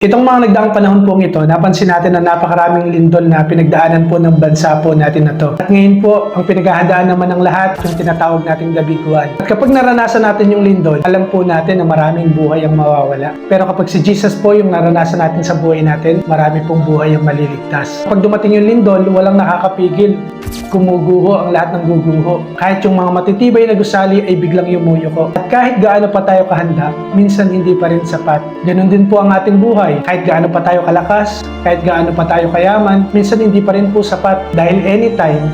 Itong mga nagdaang panahon pong ito, napansin natin na napakaraming lindol na pinagdaanan po ng bansa po natin na to. At ngayon po, ang pinaghahandaan naman ng lahat, yung tinatawag nating labiguan. At kapag naranasan natin yung lindol, alam po natin na maraming buhay ang mawawala. Pero kapag si Jesus po yung naranasan natin sa buhay natin, marami pong buhay ang maliligtas. Kapag dumating yung lindol, walang nakakapigil. Gumuguho ang lahat ng guguho. Kahit yung mga matitibay na gusali ay biglang yumuyuko. At kahit gaano pa tayo kahanda, minsan hindi pa rin sapat. Ganon din po ang ating buhay. Kahit gaano pa tayo kalakas, kahit gaano pa tayo kayaman, minsan hindi pa rin po sapat. Dahil anytime,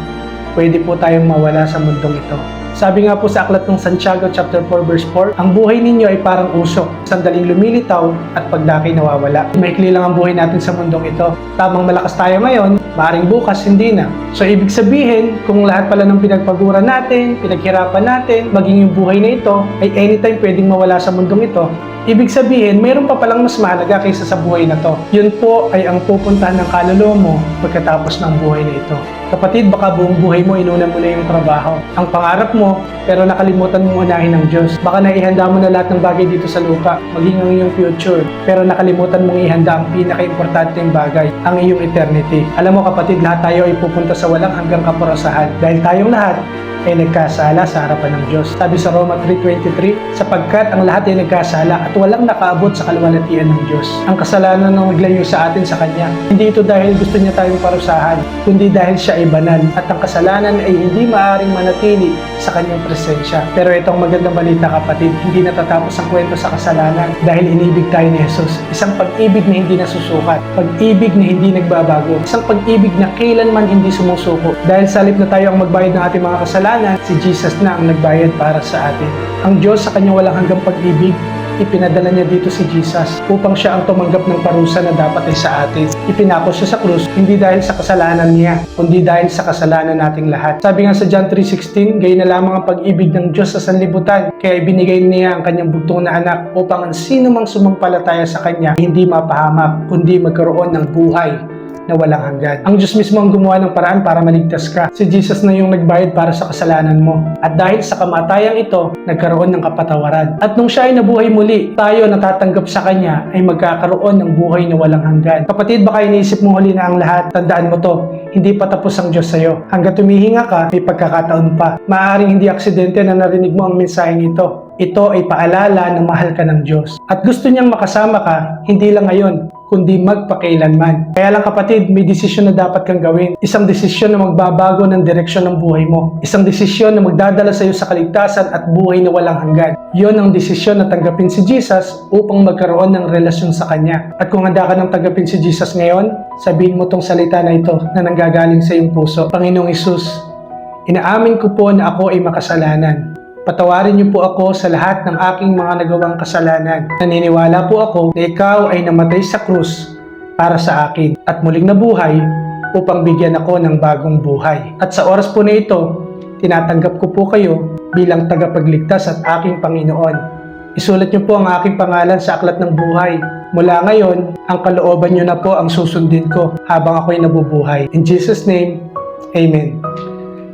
pwede po tayong mawala sa mundong ito. Sabi nga po sa aklat ng Santiago chapter 4 verse 4, ang buhay ninyo ay parang usok, sandaling lumilitaw at pagdaki nawawala. Maikli lang ang buhay natin sa mundong ito. Tamang malakas tayo ngayon, maaaring bukas hindi na. So ibig sabihin, kung lahat pala ng pinagpaguran natin, pinaghirapan natin, maging yung buhay na ito ay anytime pwedeng mawala sa mundong ito, Ibig sabihin, mayroon pa palang mas mahalaga kaysa sa buhay na to. Yun po ay ang pupuntahan ng kaluluwa mo pagkatapos ng buhay na ito. Kapatid, baka buong buhay mo inuna mo na yung trabaho. Ang pangarap mo, pero nakalimutan mo unahin ng Diyos. Baka naihanda mo na lahat ng bagay dito sa lupa, maging ang iyong future, pero nakalimutan mong ihanda ang pinaka-importanteng bagay, ang iyong eternity. Alam mo kapatid, lahat tayo ay pupunta sa walang hanggang kapurasahan dahil tayong lahat ay nagkasala sa harapan ng Diyos. Sabi sa Roma 3.23, sapagkat ang lahat ay nagkasala at walang nakaabot sa kaluwalhatian ng Diyos. Ang kasalanan ng naglayo sa atin sa Kanya. Hindi ito dahil gusto niya tayong parusahan, kundi dahil siya ay banal at ang kasalanan ay hindi maaring manatili sa Kanyang presensya. Pero itong magandang balita kapatid, hindi natatapos ang kwento sa kasalanan dahil inibig tayo ni Jesus. Isang pag-ibig na hindi nasusukat, pag-ibig na hindi nagbabago, isang pag-ibig na kailanman hindi sumusuko. Dahil sa halip na tayo ang magbayad ng ating mga kasalanan, si Jesus na ang nagbayad para sa atin. Ang Diyos sa kanyang walang hanggang pag-ibig, ipinadala niya dito si Jesus upang siya ang tumanggap ng parusa na dapat ay sa atin. Ipinako siya sa krus hindi dahil sa kasalanan niya, kundi dahil sa kasalanan nating lahat. Sabi nga sa John 3.16, gayon na lamang ang pag-ibig ng Diyos sa sanlibutan, kaya ibinigay niya ang kanyang bugtong na anak upang ang sino mang sumampalataya sa kanya hindi mapahamak, kundi magkaroon ng buhay na walang hanggan. Ang Diyos mismo ang gumawa ng paraan para maligtas ka. Si Jesus na yung nagbayad para sa kasalanan mo. At dahil sa kamatayang ito, nagkaroon ng kapatawaran. At nung siya ay nabuhay muli, tayo natatanggap sa Kanya ay magkakaroon ng buhay na walang hanggan. Kapatid, baka iniisip mo huli na ang lahat. Tandaan mo to, hindi pa tapos ang Diyos sa'yo. Hanggat tumihinga ka, may pagkakataon pa. Maaaring hindi aksidente na narinig mo ang mensaheng ito. Ito ay paalala na mahal ka ng Diyos. At gusto niyang makasama ka, hindi lang ngayon, kundi magpakailanman. Kaya lang kapatid, may desisyon na dapat kang gawin. Isang desisyon na magbabago ng direksyon ng buhay mo. Isang desisyon na magdadala sa iyo sa kaligtasan at buhay na walang hanggan. Yon ang desisyon na tanggapin si Jesus upang magkaroon ng relasyon sa Kanya. At kung handa ka nang tanggapin si Jesus ngayon, sabihin mo tong salita na ito na nanggagaling sa iyong puso. Panginoong Isus, inaamin ko po na ako ay makasalanan. Patawarin niyo po ako sa lahat ng aking mga nagawang kasalanan. Naniniwala po ako na ikaw ay namatay sa krus para sa akin at muling nabuhay upang bigyan ako ng bagong buhay. At sa oras po na ito, tinatanggap ko po kayo bilang tagapagligtas at aking Panginoon. Isulat niyo po ang aking pangalan sa aklat ng buhay. Mula ngayon, ang kalooban niyo na po ang susundin ko habang ako'y nabubuhay. In Jesus' name, Amen.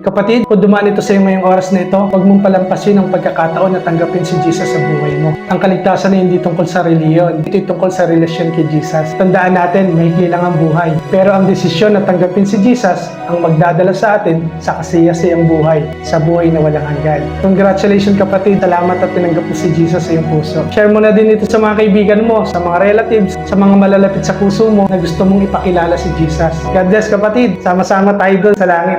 Kapatid, kung dumaan ito sa iyo ngayong oras na ito, huwag mong palampasin ang pagkakataon na tanggapin si Jesus sa buhay mo. Ang kaligtasan ay hindi tungkol sa reliyon, ito'y tungkol sa relasyon kay Jesus. Tandaan natin, may lang ang buhay. Pero ang desisyon na tanggapin si Jesus ang magdadala sa atin sa kasiyasiyang buhay, sa buhay na walang hanggan. Congratulations kapatid, salamat at tinanggap mo si Jesus sa iyong puso. Share mo na din ito sa mga kaibigan mo, sa mga relatives, sa mga malalapit sa puso mo na gusto mong ipakilala si Jesus. God bless kapatid, sama-sama tayo doon sa langit.